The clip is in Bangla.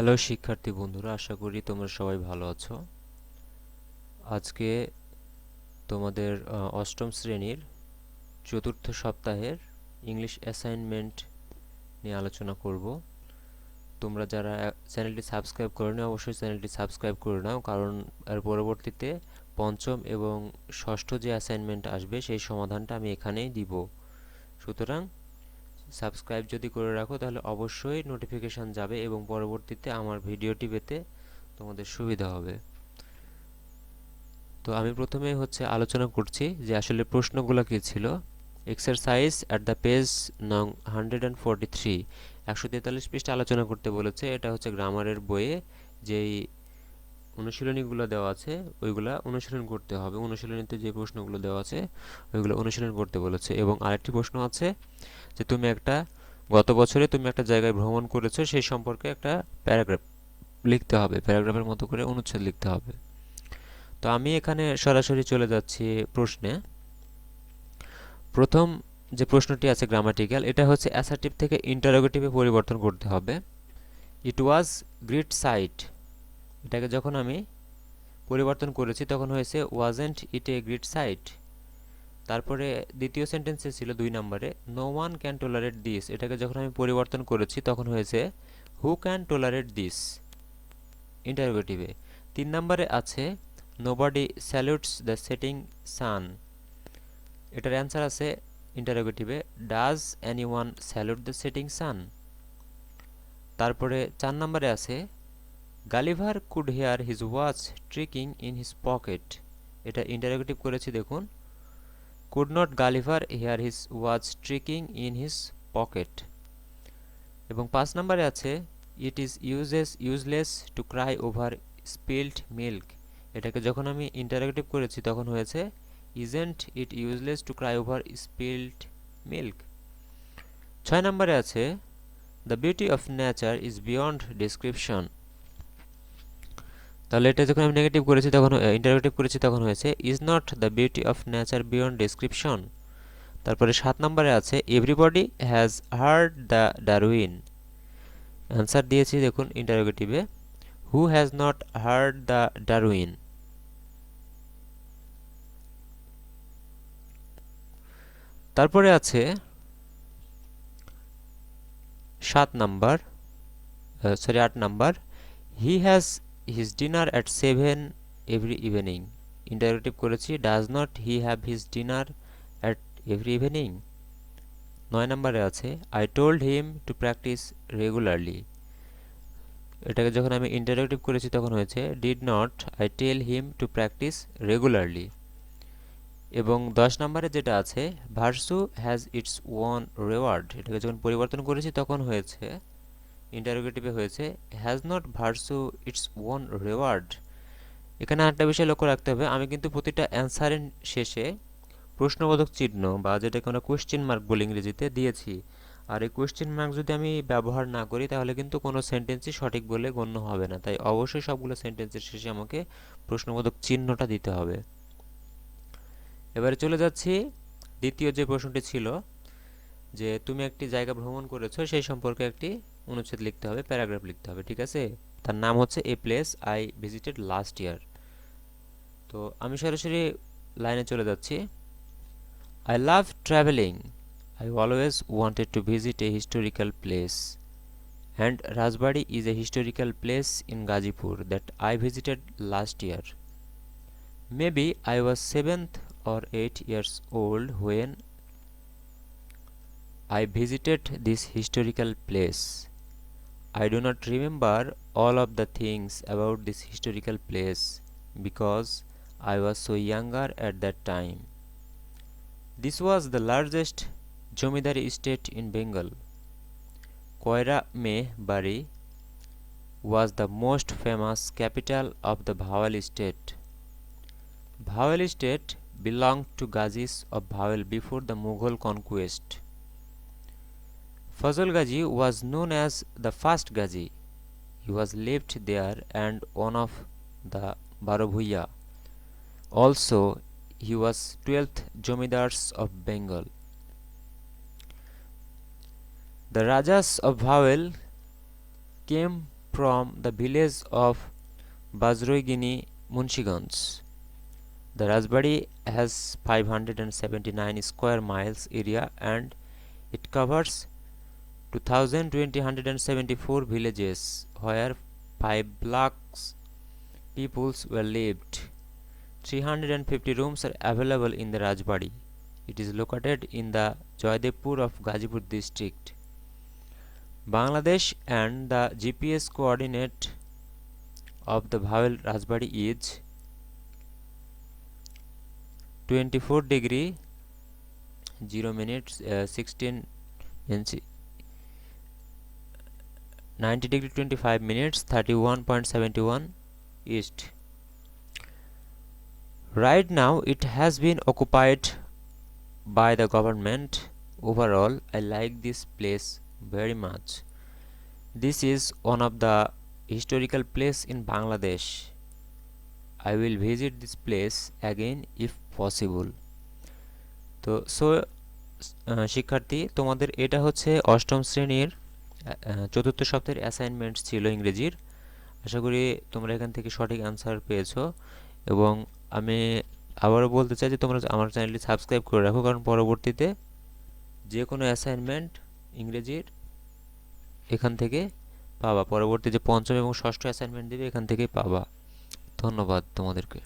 হ্যালো শিক্ষার্থী বন্ধুরা, আশা করি তোমরা সবাই ভালো আছো। আজকে তোমাদের অষ্টম শ্রেণির চতুর্থ সপ্তাহের ইংলিশ অ্যাসাইনমেন্ট নিয়ে আলোচনা করব। তোমরা যারা চ্যানেলটি সাবস্ক্রাইব করে নাও অবশ্যই চ্যানেলটি সাবস্ক্রাইব করে নাও, কারণ এর পরবর্তীতে পঞ্চম এবং ষষ্ঠ যে অ্যাসাইনমেন্ট আসবে, সেই সমাধানটা আমি এখানেই দিব। সুতরাং সাবস্ক্রাইব যদি করে রাখো, তাহলে অবশ্যই নোটিফিকেশান যাবে এবং পরবর্তীতে আমার ভিডিওটি পেতে তোমাদের সুবিধা হবে। তো আমি প্রথমে হচ্ছে আলোচনা করছি যে আসলে প্রশ্নগুলো কী ছিল? এক্সারসাইজ অ্যাট দ্য পেজ নং হান্ড্রেড অ্যান্ড ফোরটি থ্রি একশো তেতাল্লিশ পৃষ্ঠা আলোচনা করতে বলেছে। এটা হচ্ছে গ্রামারের বইয়ে যেই অনুশীলনীগুলো দেওয়া আছে, ওইগুলা অনুশীলন করতে হবে। অনুশীলনীতে যে প্রশ্নগুলো দেওয়া আছে, ওইগুলো অনুশীলন করতে বলেছে। এবং আরেকটি প্রশ্ন আছে যে, তুমি একটা, গত বছরে তুমি একটা জায়গায় ভ্রমণ করেছ, সেই সম্পর্কে একটা প্যারাগ্রাফ লিখতে হবে, প্যারাগ্রাফের মতো করে অনুচ্ছেদ লিখতে হবে। তো আমি এখানে সরাসরি চলে যাচ্ছি প্রশ্নে। প্রথম যে প্রশ্নটি আছে গ্রামাটিক্যাল এটা হচ্ছে অ্যাসার্টিভ থেকে ইন্টারোগেটিভে পরিবর্তন করতে হবে। ইট ওয়াজ গ্রিট সাইট এটাকে যখন আমি পরিবর্তন করেছি, তখন হয়েছে wasn't it a great sight তারপরে দ্বিতীয় সেন্টেন্সে ছিল দুই নম্বরে no one can tolerate this এটাকে যখন আমি পরিবর্তন করেছি, তখন হয়েছে হু ক্যান টোলারেট দিস ইন্টারোগেটিভে তিন নম্বরে আছে nobody salutes the setting sun এটার অ্যান্সার আছে ইন্টারোগেটিভে does any one salute the setting sun তারপরে চার নম্বরে আছে Gulliver could hear his watch tricking in his pocket এটা ইন্টারোগেটিভ করেছি, দেখুন। Could not Gulliver hear his watch tricking in his pocket এবং পাঁচ নম্বরে আছে it is uses useless to cry over spilled milk এটাকে যখন আমি ইন্টারাক্টিভ করেছি, তখন হয়েছে isn't it useless to cry over spilled milk ছয় নম্বরে আছে the beauty of nature is beyond description তাহলে এটা যখন আমি নেগেটিভ করেছি তখন ইন্টারোগেটিভ করেছি তখন হয়েছে is not the beauty of nature beyond description তারপরে সাত নম্বরে আছে everybody has heard the Darwin answer দিয়েছি দেখুন ইন্টারোগেটিভে who has not heard the Darwin তারপরে আছে সাত নাম্বার সরি আট number he has his dinner at seven every evening interrogative করেছি does not he have his dinner at every evening নয় নম্বরে আছে I told him to practice regularly এটাকে যখন আমি ইন্টারোগেটিভ করেছি তখন হয়েছে did not I tell him to practice regularly এবং দশ নম্বরে যেটা আছে virtue has its one reward এটাকে যখন পরিবর্তন করেছি তখন হয়েছে ইন্টারোগেটিভে হয়েছে has not virtue its own reward এখানে আরেকটা বিষয় লক্ষ্য রাখতে হবে। আমি কিন্তু প্রতিটা অ্যান্সারের শেষে প্রশ্নবোধক চিহ্ন বা যেটাকে আমরা কোয়েশ্চেন মার্ক বলি ইংরেজিতে দিয়েছি। আর এই কোয়েশ্চেন মার্ক যদি আমি ব্যবহার না করি, তাহলে কিন্তু কোনো সেন্টেন্সই সঠিক বলে গণ্য হবে না। তাই অবশ্যই সবগুলো সেন্টেন্সের শেষে আমাকে প্রশ্নবোধক চিহ্নটা দিতে হবে। এবারে চলে যাচ্ছি দ্বিতীয় যে প্রশ্নটি ছিল, যে তুমি একটি জায়গা ভ্রমণ করেছ, সেই সম্পর্কে একটি অনুচ্ছেদ লিখতে হবে, প্যারাগ্রাফ লিখতে হবে, ঠিক আছে? তার নাম হচ্ছে a place I visited last year তো আমি সরাসরি লাইনে চলে যাচ্ছি। I love travelling I always wanted to visit a historical place and Rajbari is a historical place in Gazipur that I visited last year maybe I was seventh or 8 years old when I visited this historical place. I do not remember all of the things about this historical place because I was so younger at that time. This was the largest Jomidari estate in Bengal. Koira Bari was the most famous capital of the Bhawal state. Bhawal state belonged to Ghazis of Bawel before the Mughal conquest. Fazal Ghazi was known as the first Ghazi. He was left there and one of the Barabhuya. Also, he was 12th Jomidars of Bengal. The Rajas of Bawel came from the village of Bajroigini, Munshigঞ্জ The Rajbari has 579 square miles area and it covers 2274 villages where 5 lakhs peoples were lived. 350 rooms are available in the Rajbari. It is located in the Joydepur of Gazipur district. Bangladesh and the GPS coordinate of the Bhavel Rajbari is 24 degree 0 minutes uh, 16 inch 90 degree 25 minutes 31.71 east right now it has been occupied by the government overall i like this place very much this is one of the historical place in bangladesh i will visit this place again if possible তো সো শিক্ষার্থী তোমাদের এটা হচ্ছে অষ্টম শ্রেণির চতুর্থ সপ্তাহের অ্যাসাইনমেন্ট ছিল ইংরেজির। আশা করি তোমরা এখান থেকে সঠিক অ্যান্সার পেয়েছ। এবং আমি আবারও বলতে চাই যে তোমরা আমার চ্যানেলটি সাবস্ক্রাইব করে রাখো, কারণ পরবর্তীতে যে কোনো অ্যাসাইনমেন্ট ইংরেজির এখান থেকে পাবা। পরবর্তী যে পঞ্চম এবং ষষ্ঠ অ্যাসাইনমেন্ট দেবে, এখান থেকেই পাবা। ধন্যবাদ তোমাদেরকে।